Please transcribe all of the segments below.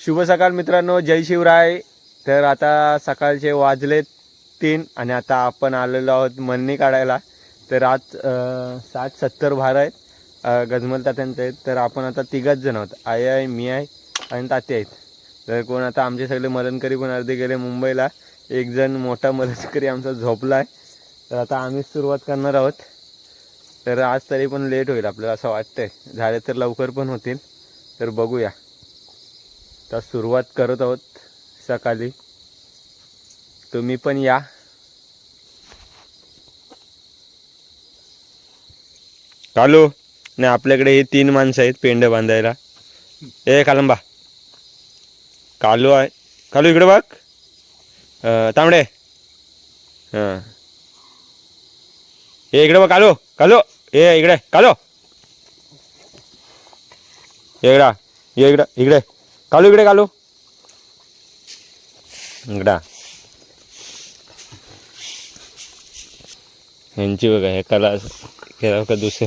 शुभ सकाळ मित्रांनो जय शिवराय. तर आता सकाळचे वाजले तीन आणि आता आपण आलेलो आहोत मन्नी काढायला. तर आज सात साठ सत्तर भार आहेत गजमल तात्यांचे आहेत. तर आपण आता तिघच जण आहोत. आई आहे मी आहे आणि ताते आहेत. तर कोण आता आमचे सगळे मलनकरी पण अर्धे गेले मुंबईला एक जण मोठा मलनकरी आमचा झोपला आहे तर आता आम्हीच सुरुवात करणार आहोत. तर आज तरी पण लेट होईल आपल्याला असं वाटतंय. झाले तर लवकर पण होतील. तर बघूया. तर सुरुवात करत आहोत सकाळी. तुम्ही पण या. कालू नाही आपल्याकडे हे तीन माणसं आहेत पेंड बांधायला. ए कालंबा. कालू आहे. कालू इकडे बघ. तांबडे. हां. ए इकडे बघ कालो कालो. ए इकडे कालो. इकडा ये इकडं इकडे. कालू इकडे कालू. इकडा. ह्यांची बघा हे कला केला का दुसरे.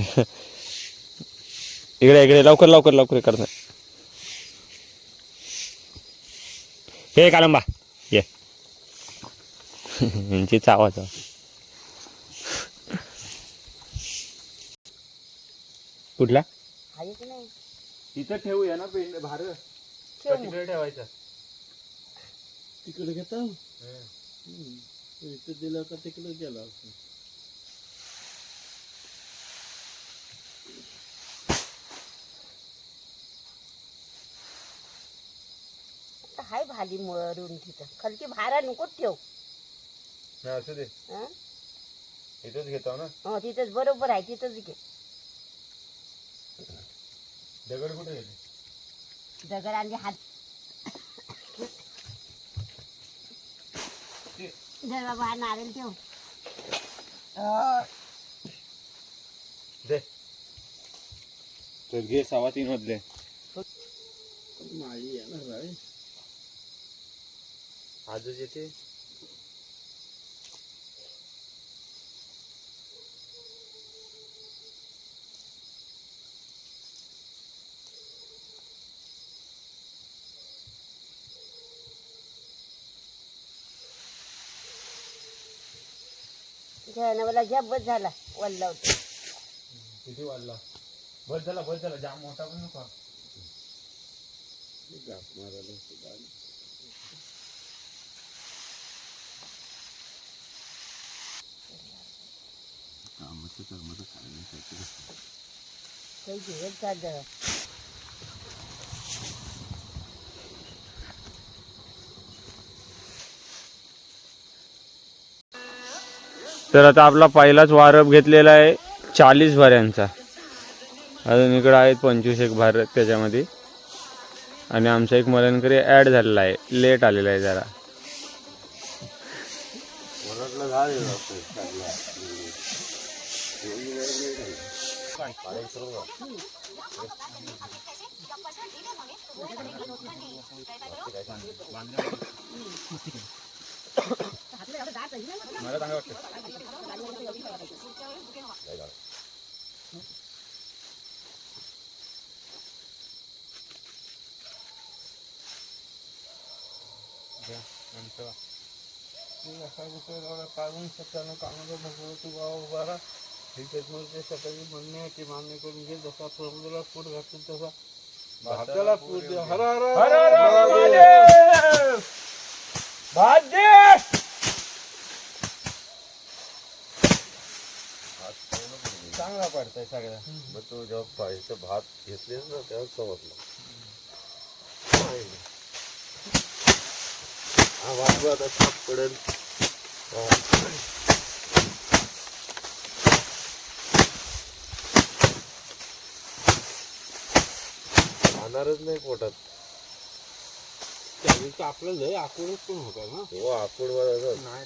इकडे इकडे लवकर लवकर लवकर करणार हे कालंबा ये. यांची चावाचा कुठला आहे की नाही तिथं ठेवूया ना पेंड भार. ठेव. मग. तिकडे ठेवायचं. तिकडे घेता? इथे दिलं का तिकडे गेला हाय भाली मरून तिथं खालची भारा नको ठेव. नाही असू दे. हं? इथंच घेतो ना. हो तिथंच. बरोबर आहे तिथंच घे. दगड कुठे गेले? दगड आणि हात. जर बाबा हा नारळ ठेव दे. तर घे सव्वा तीन मधले. माळी येणार आहे. आजच येते. घ्यायला मला घ्या बस झाला. वल्ला होता. किती वाढला बस झाला बस झाला. जाम मोठा पण नको. गाप मारायला सुद्धा कामाचं कर्माचं खाण्यासाठी काही घेत तर आता आपला पहिलाच वारप घेतलेला आहे चाळीस भऱ्यांचा अजून इकडं आहेत पंचवीस एक भार त्याच्यामध्ये. आणि आमचा एक मलनकरी ॲड झालेला आहे. लेट आलेला आहे जरा. काढून सत्यानं कामाचा भगवं तू गाव उभारा हे त्याच्यामध्ये सकाळी म्हणणे की मान्य करून घे जसा प्रभूला फूट घातली तसा भात्याला फूट हर हर महादेव. चांगला पडतंय सगळ्या मग तू जेव्हा पाहिजे भात घेतलेस ना तेव्हा समजलं. हा भात आता साप पडेल. खाणारच नाही पोटात. त्यावेळी आपलं लय आकुळच पण होता ना. हो आकुड नाही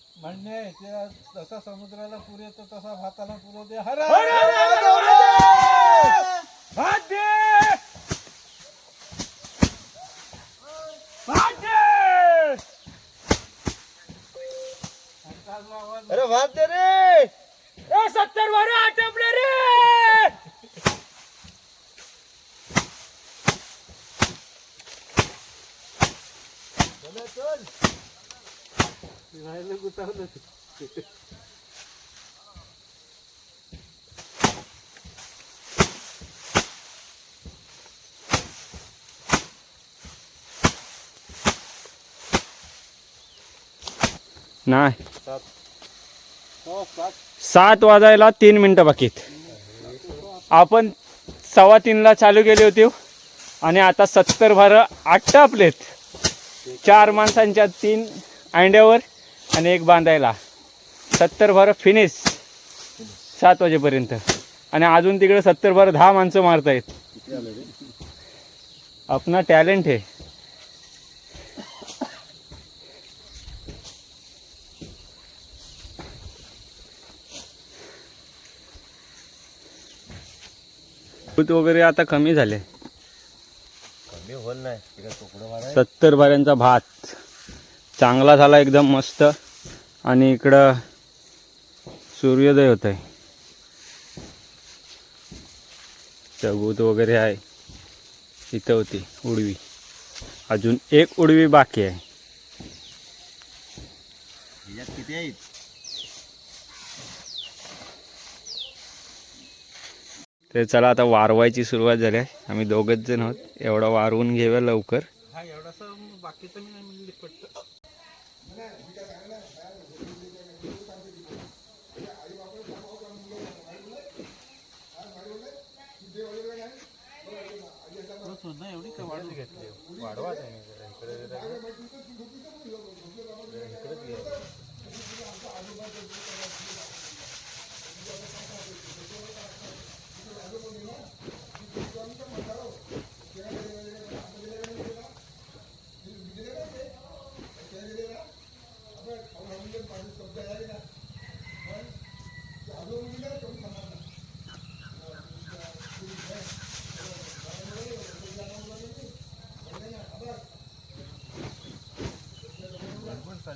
आहे ही म्हणणे जसा समुद्राला पूर येतो तसा भाताला पूर होते हर अरे भात दे रे सत्तर वर आटपले रे राहिलं गुतावलं नाही. हो सात. वाजायला तीन मिनटं बाकी आहेत. आपण सव्वा तीनला चालू केली होती आणि आता सत्तर भारं आटपलेत. चार माणसांच्या तीन अंड्यावर आणि एक बांधायला. सत्तर भारं फिनिश सात वाजेपर्यंत. आणि अजून तिकडे सत्तर भारं दहा माणसं मारतायत. आपला टॅलेंट आहे. दूध वगैरे आता कमी झाले. सत्तर बाऱ्यांचा भात. चांगला झाला एकदम मस्त. आणि इकडं सूर्योदय होत आहे चबूत वगैरे आहे. इथं होती उडवी. अजून एक उडवी बाकी आहे. किती आहेत? तर चला आता वारवायची सुरुवात झाली आहे. आम्ही दोघंच जण आहोत. एवढा वारवून घेऊया लवकर. वाढवतोच ना एवढी काय वाढवून घेतली. वाढवा त्याने जरा. इकडे जरा आपण पाणी शब्द आहे ना पण चालू दिलं Phải.